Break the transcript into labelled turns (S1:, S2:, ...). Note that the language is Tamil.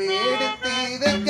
S1: பூவி